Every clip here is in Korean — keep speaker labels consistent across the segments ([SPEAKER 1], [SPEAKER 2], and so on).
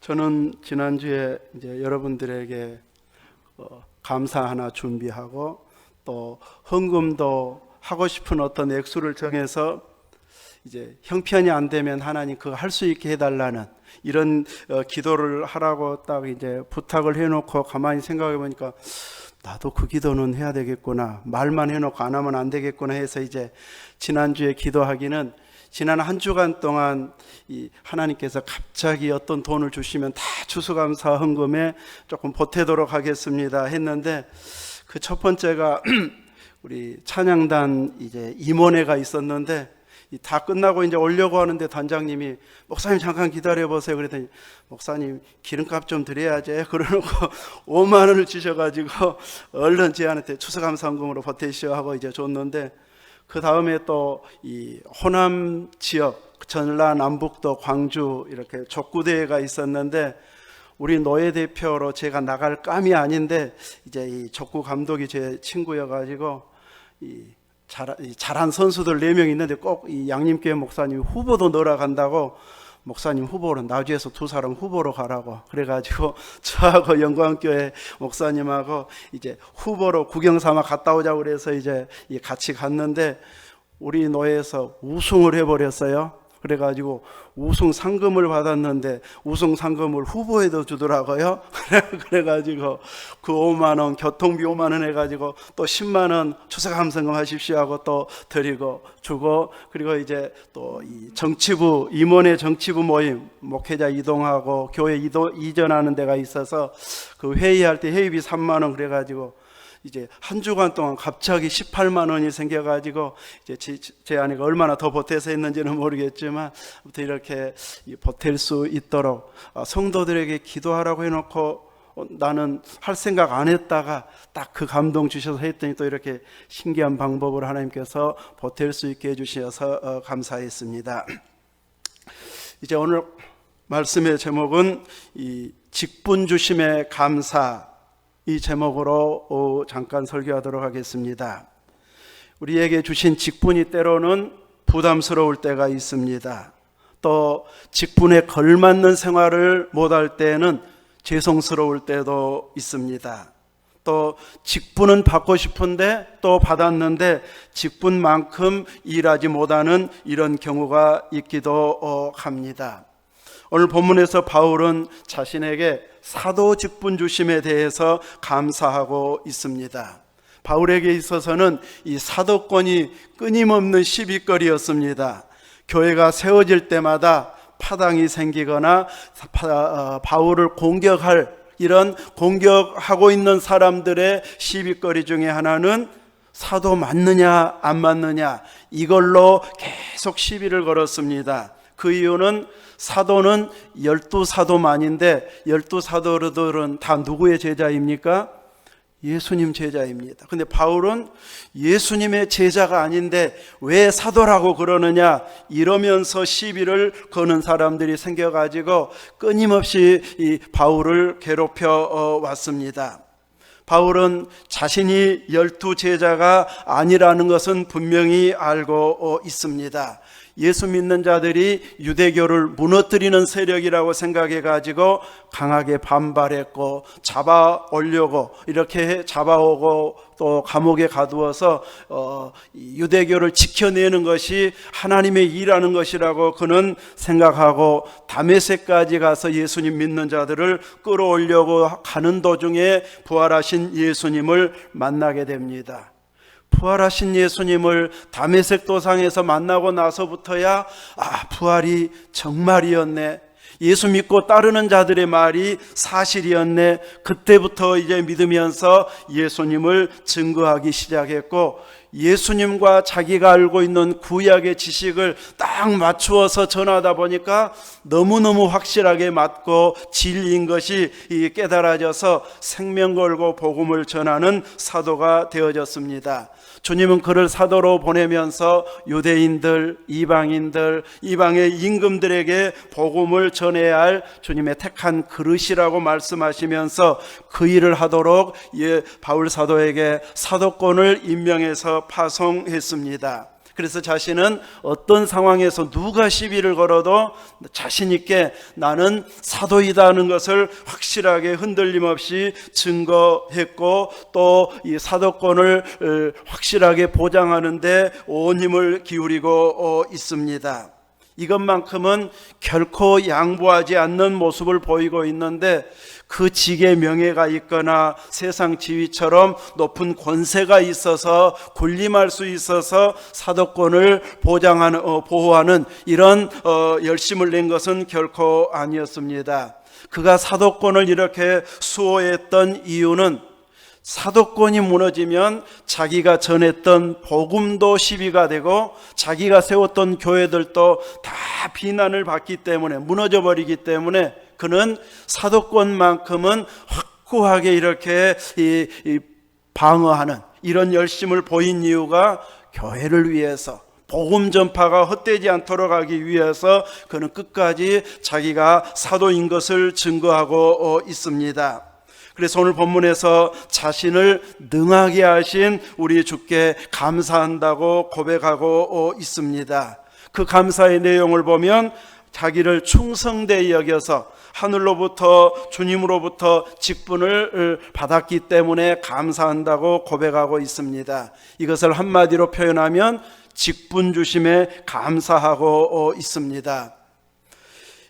[SPEAKER 1] 저는 지난주에 이제 여러분들에게 어, 감사 하나 준비하고 또 헌금도 하고 싶은 어떤 액수를 정해서 이제 형편이 안 되면 하나님 그거 할 수 있게 해달라는 이런 어, 기도를 하라고 딱 이제 부탁을 해놓고 가만히 생각해 보니까 나도 그 기도는 해야 되겠구나 말만 해놓고 안 하면 안 되겠구나 해서 이제 지난주에 기도하기는 지난 한 주간 동안 이 하나님께서 갑자기 어떤 돈을 주시면 다 추수감사 헌금에 조금 보태도록 하겠습니다 했는데 그 첫 번째가 우리 찬양단 이제 임원회가 있었는데 이다 끝나고 이제 오려고 하는데 단장님이 목사님 잠깐 기다려 보세요. 그랬더니 목사님 기름값 좀 드려야지. 그러놓고 5만 원을 주셔가지고 얼른 제한테 추수감사헌금으로 보태시오 하고 이제 줬는데 그 다음에 또 이 호남 지역 전라 남북도 광주 이렇게 족구대회가 있었는데 우리 노예 대표로 제가 나갈 감이 아닌데 이제 이 족구 감독이 제 친구여가지고 이 잘, 이 잘한 선수들 네 명 있는데 꼭 이 양림교회 목사님 후보도 넣으러 간다고 목사님 후보로 나주에서 두 사람 후보로 가라고 그래가지고 저하고 영광교회 목사님하고 이제 후보로 구경 삼아 갔다 오자고 그래서 이제 이 같이 갔는데 우리 노예에서 우승을 해버렸어요. 그래가지고 우승 상금을 받았는데 우승 상금을 후보에도 주더라고요. 그래가지고 그 5만 원 교통비 5만 원 해가지고 또 10만 원 추석함성금 하십시오 하고 또 드리고 주고 그리고 이제 또이 정치부 임원회 정치부 모임 목회자 이동하고 교회 이동 이전하는 데가 있어서 그 회의할 때 회의비 3만 원 그래가지고 이제 한 주간 동안 갑자기 18만 원이 생겨가지고 이제 제, 제 아내가 얼마나 더 보태서 했는지는 모르겠지만 아무튼 이렇게 이 보탤 수 있도록 아, 성도들에게 기도하라고 해놓고 어, 나는 할 생각 안 했다가 딱 그 감동 주셔서 했더니 또 이렇게 신기한 방법을 하나님께서 보탤 수 있게 해주셔서 어, 감사했습니다. 이제 오늘 말씀의 제목은 이 직분 주심의 감사 이 제목으로 어, 잠깐 설교하도록 하겠습니다. 우리에게 주신 직분이 때로는 부담스러울 때가 있습니다. 또 직분에 걸맞는 생활을 못할 때는 죄송스러울 때도 있습니다. 또 직분은 받고 싶은데 또 받았는데 직분만큼 일하지 못하는 이런 경우가 있기도 어, 합니다. 오늘 본문에서 바울은 자신에게 사도 직분 주심에 대해서 감사하고 있습니다. 바울에게 있어서는 이 사도권이 끊임없는 시비거리였습니다. 교회가 세워질 때마다 파당이 생기거나 어, 바울을 공격할 이런 공격하고 있는 사람들의 시비거리 중에 하나는 사도 맞느냐 안 맞느냐 이걸로 계속 시비를 걸었습니다. 그 이유는 사도는 열두 사도만인데 열두 사도들은 다 누구의 제자입니까? 예수님 제자입니다. 근데 바울은 예수님의 제자가 아닌데 왜 사도라고 그러느냐 이러면서 시비를 거는 사람들이 생겨가지고 끊임없이 이 바울을 괴롭혀 왔습니다. 바울은 자신이 열두 제자가 아니라는 것은 분명히 알고 있습니다. 예수 믿는 자들이 유대교를 무너뜨리는 세력이라고 생각해 가지고 강하게 반발했고 잡아 올려고 이렇게 잡아오고 또 감옥에 가두어서 어, 유대교를 지켜내는 것이 하나님의 일하는 것이라고 그는 생각하고 다메섹까지 가서 예수님 믿는 자들을 끌어올려고 가는 도중에 부활하신 예수님을 만나게 됩니다. 부활하신 예수님을 담에색 도상에서 만나고 나서부터야 아 부활이 정말이었네. 예수 믿고 따르는 자들의 말이 사실이었네. 그때부터 이제 믿으면서 예수님을 증거하기 시작했고 예수님과 자기가 알고 있는 구약의 지식을 딱 맞추어서 전하다 보니까 너무너무 확실하게 맞고 진리인 것이 깨달아져서 생명 걸고 복음을 전하는 사도가 되어졌습니다. 주님은 그를 사도로 보내면서 유대인들, 이방인들, 이방의 임금들에게 복음을 전해야 할 주님의 택한 그릇이라고 말씀하시면서 그 일을 하도록 예, 바울 사도에게 사도권을 임명해서 파송했습니다. 그래서 자신은 어떤 상황에서 누가 시비를 걸어도 자신 있게 나는 사도이다 하는 것을 확실하게 흔들림 없이 증거했고 또 이 사도권을 어, 확실하게 보장하는데 온 힘을 기울이고 어, 있습니다. 이것만큼은 결코 양보하지 않는 모습을 보이고 있는데 그 직의 명예가 있거나 세상 지위처럼 높은 권세가 있어서 군림할 수 있어서 사도권을 보장하는 어, 보호하는 이런 어, 열심을 낸 것은 결코 아니었습니다. 그가 사도권을 이렇게 수호했던 이유는 사도권이 무너지면 자기가 전했던 복음도 시비가 되고 자기가 세웠던 교회들도 다 비난을 받기 때문에 무너져 버리기 때문에 그는 사도권만큼은 확고하게 이렇게 방어하는 이런 열심을 보인 이유가 교회를 위해서 복음 전파가 헛되지 않도록 하기 위해서 그는 끝까지 자기가 사도인 것을 증거하고 어, 있습니다. 그래서 오늘 본문에서 자신을 능하게 하신 우리 주께 감사한다고 고백하고 어, 있습니다. 그 감사의 내용을 보면 자기를 충성되이 여겨서 하늘로부터 주님으로부터 직분을 어, 받았기 때문에 감사한다고 고백하고 있습니다. 이것을 한마디로 표현하면 직분 주심에 감사하고 어, 있습니다.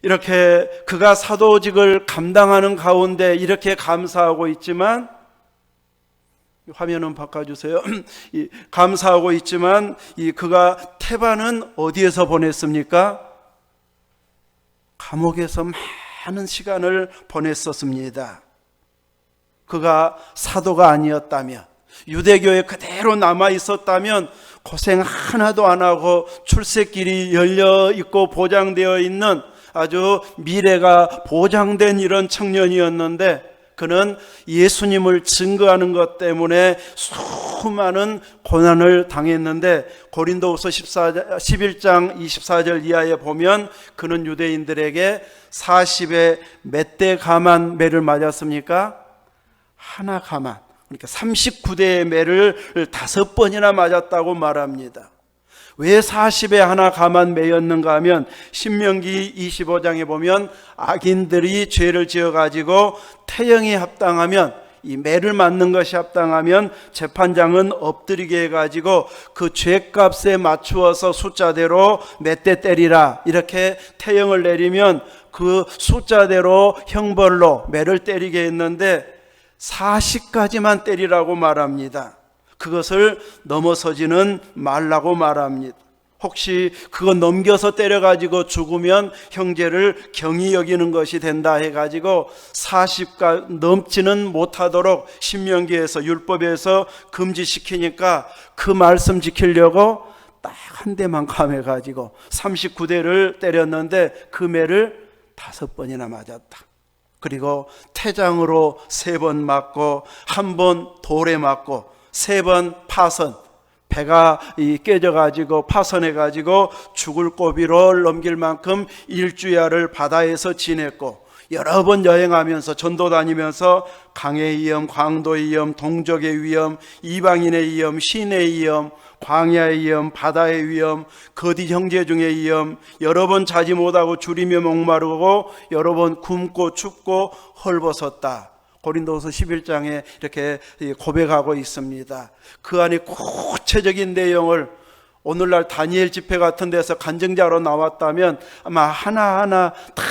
[SPEAKER 1] 이렇게 그가 사도직을 감당하는 가운데 이렇게 감사하고 있지만 화면은 바꿔주세요. 이 감사하고 있지만 이 그가 태반은 어디에서 보냈습니까? 감옥에서 많은 시간을 보냈었습니다. 그가 사도가 아니었다면 유대교에 그대로 남아 있었다면 고생 하나도 안 하고 출세길이 열려 있고 보장되어 있는 아주 미래가 보장된 이런 청년이었는데 그는 예수님을 증거하는 것 때문에 수많은 고난을 당했는데 고린도후서 14, 11장 24절 이하에 보면 그는 유대인들에게 40에 몇 대 가만 매를 맞았습니까? 하나 가만. 그러니까 39대의 매를 다섯 번이나 맞았다고 말합니다. 왜 40에 하나 가만 매였는가 하면 신명기 25장에 보면 악인들이 죄를 지어 가지고 태형에 합당하면 이 매를 맞는 것이 합당하면 재판장은 엎드리게 해가지고 그 죄값에 맞추어서 숫자대로 몇대 때리라 이렇게 태형을 내리면 그 숫자대로 형벌로 매를 때리게 했는데 40까지만 때리라고 말합니다. 그것을 넘어서지는 말라고 말합니다. 혹시 그거 넘겨서 때려가지고 죽으면 형제를 경히 여기는 것이 된다 해가지고 40가 넘지는 못하도록 신명기에서 율법에서 금지시키니까 그 말씀 지키려고 딱 한 대만 감해가지고 39대를 때렸는데 그 매를 다섯 번이나 맞았다. 그리고 태장으로 세 번 맞고 한 번 돌에 맞고 세 번 파선 배가 깨져 가지고 파선해 가지고 죽을 고비로 넘길 만큼 일주야를 바다에서 지냈고 여러 번 여행하면서 전도 다니면서 강의 위험, 광도의 위험, 동족의 위험, 이방인의 위험, 신의 위험, 광야의 위험, 바다의 위험, 거디 형제 중의 위험, 여러 번 자지 못하고 줄이며 목마르고 여러 번 굶고 춥고 헐벗었다. 고린도서 11장에 이렇게 고백하고 있습니다. 그 안에 구체적인 내용을 오늘날 다니엘 집회 같은 데서 간증자로 나왔다면 아마 하나하나 다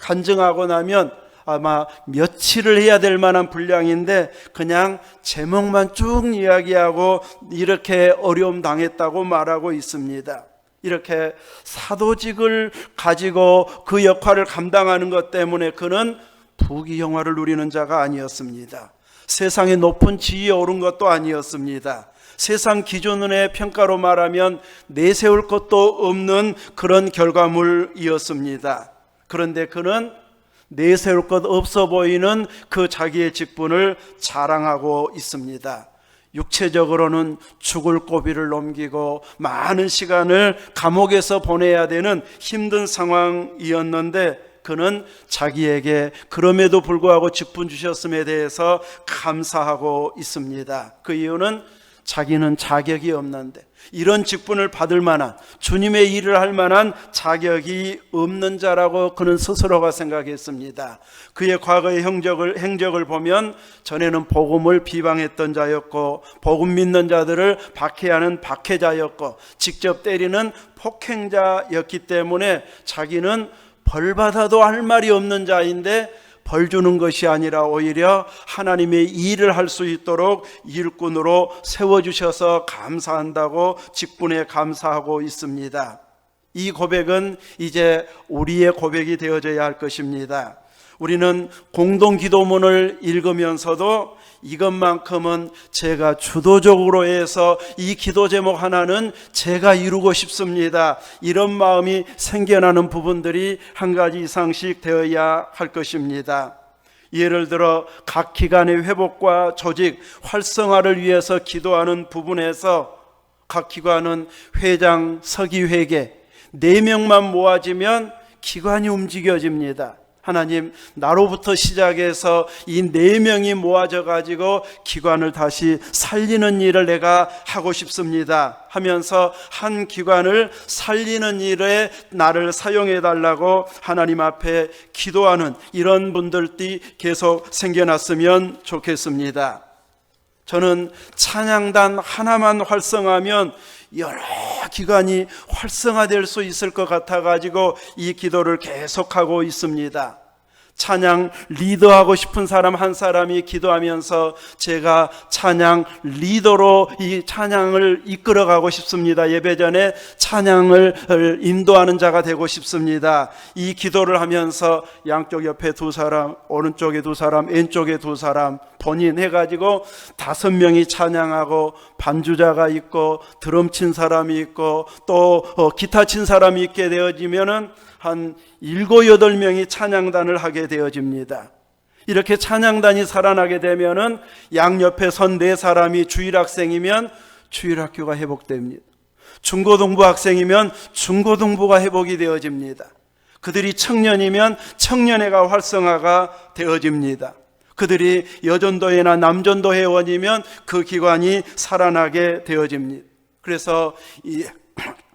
[SPEAKER 1] 간증하고 나면 아마 며칠을 해야 될 만한 분량인데 그냥 제목만 쭉 이야기하고 이렇게 어려움 당했다고 말하고 있습니다. 이렇게 사도직을 가지고 그 역할을 감당하는 것 때문에 그는 부귀 영화를 누리는 자가 아니었습니다. 세상의 높은 지위에 오른 것도 아니었습니다. 세상 기준의 평가로 말하면 내세울 것도 없는 그런 결과물이었습니다. 그런데 그는 내세울 것 없어 보이는 그 자기의 직분을 자랑하고 있습니다. 육체적으로는 죽을 고비를 넘기고 많은 시간을 감옥에서 보내야 되는 힘든 상황이었는데 그는 자기에게 그럼에도 불구하고 직분 주셨음에 대해서 감사하고 있습니다. 그 이유는 자기는 자격이 없는데 이런 직분을 받을 만한 주님의 일을 할 만한 자격이 없는 자라고 그는 스스로가 생각했습니다. 그의 과거의 행적을 행적을 보면 전에는 복음을 비방했던 자였고 복음 믿는 자들을 박해하는 박해자였고 직접 때리는 폭행자였기 때문에 자기는 벌 받아도 할 말이 없는 자인데 벌 주는 것이 아니라 오히려 하나님의 일을 할 수 있도록 일꾼으로 세워주셔서 감사한다고 직분에 감사하고 있습니다. 이 고백은 이제 우리의 고백이 되어져야 할 것입니다. 우리는 공동 기도문을 읽으면서도 이것만큼은 제가 주도적으로 해서 이 기도 제목 하나는 제가 이루고 싶습니다. 이런 마음이 생겨나는 부분들이 한 가지 이상씩 되어야 할 것입니다. 예를 들어 각 기관의 회복과 조직 활성화를 위해서 기도하는 부분에서 각 기관은 회장, 서기회계 네 명만 모아지면 기관이 움직여집니다. 하나님 나로부터 시작해서 이 네 명이 모아져 가지고 기관을 다시 살리는 일을 내가 하고 싶습니다 하면서 한 기관을 살리는 일에 나를 사용해 달라고 하나님 앞에 기도하는 이런 분들이 계속 생겨났으면 좋겠습니다. 저는 찬양단 하나만 활성하면 여러 기관이 활성화될 수 있을 것 같아 가지고 이 기도를 계속하고 있습니다. 찬양 리더하고 싶은 사람 한 사람이 기도하면서 제가 찬양 리더로 이 찬양을 이끌어가고 싶습니다. 예배 전에 찬양을 인도하는 자가 되고 싶습니다. 이 기도를 하면서 양쪽 옆에 두 사람, 오른쪽에 두 사람, 왼쪽에 두 사람 본인 해가지고 다섯 명이 찬양하고 반주자가 있고 드럼 친 사람이 있고 또 어, 기타 친 사람이 있게 되어지면은 한 일곱 여덟 명이 찬양단을 하게 되어집니다. 이렇게 찬양단이 살아나게 되면은 양옆에 선 네 사람이 주일학생이면 주일학교가 회복됩니다. 중고등부 학생이면 중고등부가 회복이 되어집니다. 그들이 청년이면 청년회가 활성화가 되어집니다. 그들이 여전도회나 남전도 회원이면 그 기관이 살아나게 되어집니다. 그래서 이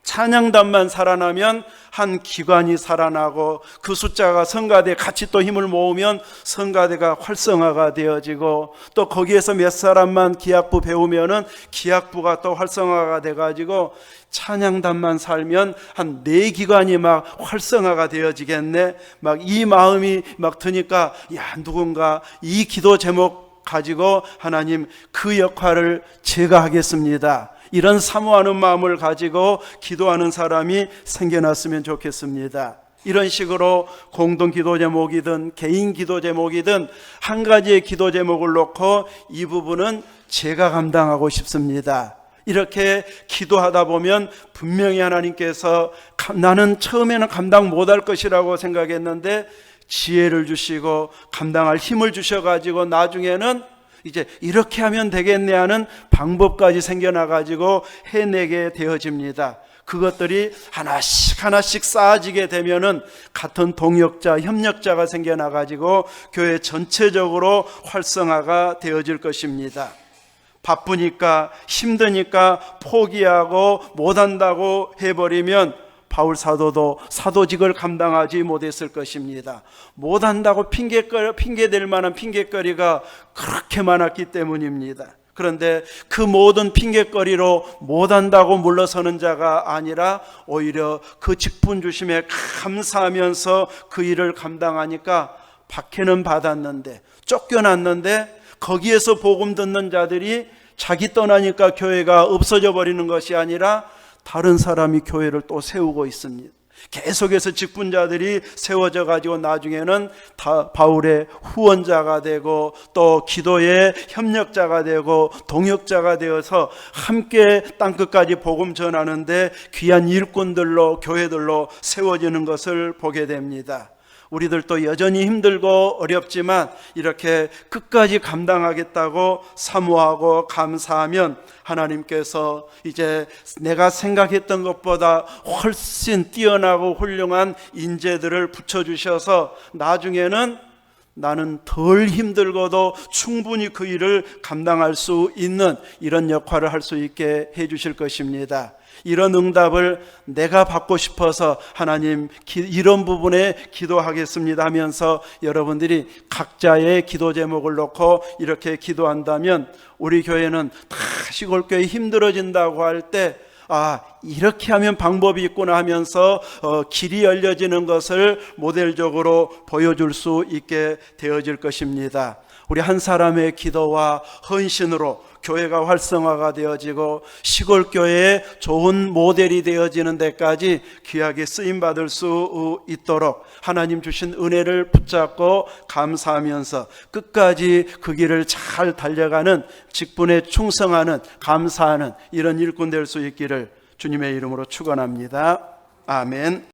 [SPEAKER 1] 찬양단만 살아나면 한 기관이 살아나고 그 숫자가 성가대 같이 또 힘을 모으면 성가대가 활성화가 되어지고 또 거기에서 몇 사람만 기악부 배우면은 기악부가 또 활성화가 돼 가지고 찬양단만 살면 한 네 기관이 막 활성화가 되어지겠네. 막 이 마음이 막 드니까 야 누군가 이 기도 제목 가지고 하나님 그 역할을 제가 하겠습니다. 이런 사모하는 마음을 가지고 기도하는 사람이 생겨났으면 좋겠습니다. 이런 식으로 공동 기도 제목이든 개인 기도 제목이든 한 가지의 기도 제목을 놓고 이 부분은 제가 감당하고 싶습니다. 이렇게 기도하다 보면 분명히 하나님께서 나는 처음에는 감당 못할 것이라고 생각했는데 지혜를 주시고 감당할 힘을 주셔가지고 나중에는 이제 이렇게 하면 되겠네 하는 방법까지 생겨나가지고 해내게 되어집니다. 그것들이 하나씩 하나씩 쌓아지게 되면은 같은 동역자, 협력자가 생겨나가지고 교회 전체적으로 활성화가 되어질 것입니다. 바쁘니까 힘드니까 포기하고 못한다고 해버리면 바울 사도도 사도직을 감당하지 못했을 것입니다. 못한다고 핑계거리, 핑계댈 만한 핑계거리가 그렇게 많았기 때문입니다. 그런데 그 모든 핑계거리로 못한다고 물러서는 자가 아니라 오히려 그 직분 주심에 감사하면서 그 일을 감당하니까 박해는 받았는데 쫓겨났는데 거기에서 복음 듣는 자들이 자기 떠나니까 교회가 없어져 버리는 것이 아니라 다른 사람이 교회를 또 세우고 있습니다. 계속해서 직분자들이 세워져 가지고 나중에는 다 바울의 후원자가 되고 또 기도의 협력자가 되고 동역자가 되어서 함께 땅 끝까지 복음 전하는데 귀한 일꾼들로 교회들로 세워지는 것을 보게 됩니다. 우리들도 여전히 힘들고 어렵지만 이렇게 끝까지 감당하겠다고 사모하고 감사하면 하나님께서 이제 내가 생각했던 것보다 훨씬 뛰어나고 훌륭한 인재들을 붙여주셔서 나중에는 나는 덜 힘들고도 충분히 그 일을 감당할 수 있는 이런 역할을 할 수 있게 해 주실 것입니다. 이런 응답을 내가 받고 싶어서 하나님 기- 이런 부분에 기도하겠습니다 하면서 여러분들이 각자의 기도 제목을 놓고 이렇게 기도한다면 우리 교회는 다 시골교회 힘들어진다고 할때 아, 이렇게 하면 방법이 있구나 하면서 어, 길이 열려지는 것을 모델적으로 보여줄 수 있게 되어질 것입니다. 우리 한 사람의 기도와 헌신으로 교회가 활성화가 되어지고 시골 교회의 좋은 모델이 되어지는 데까지 귀하게 쓰임 받을 수 있도록 하나님 주신 은혜를 붙잡고 감사하면서 끝까지 그 길을 잘 달려가는 직분에 충성하는 감사하는 이런 일꾼 될 수 있기를 주님의 이름으로 축원합니다. 아멘.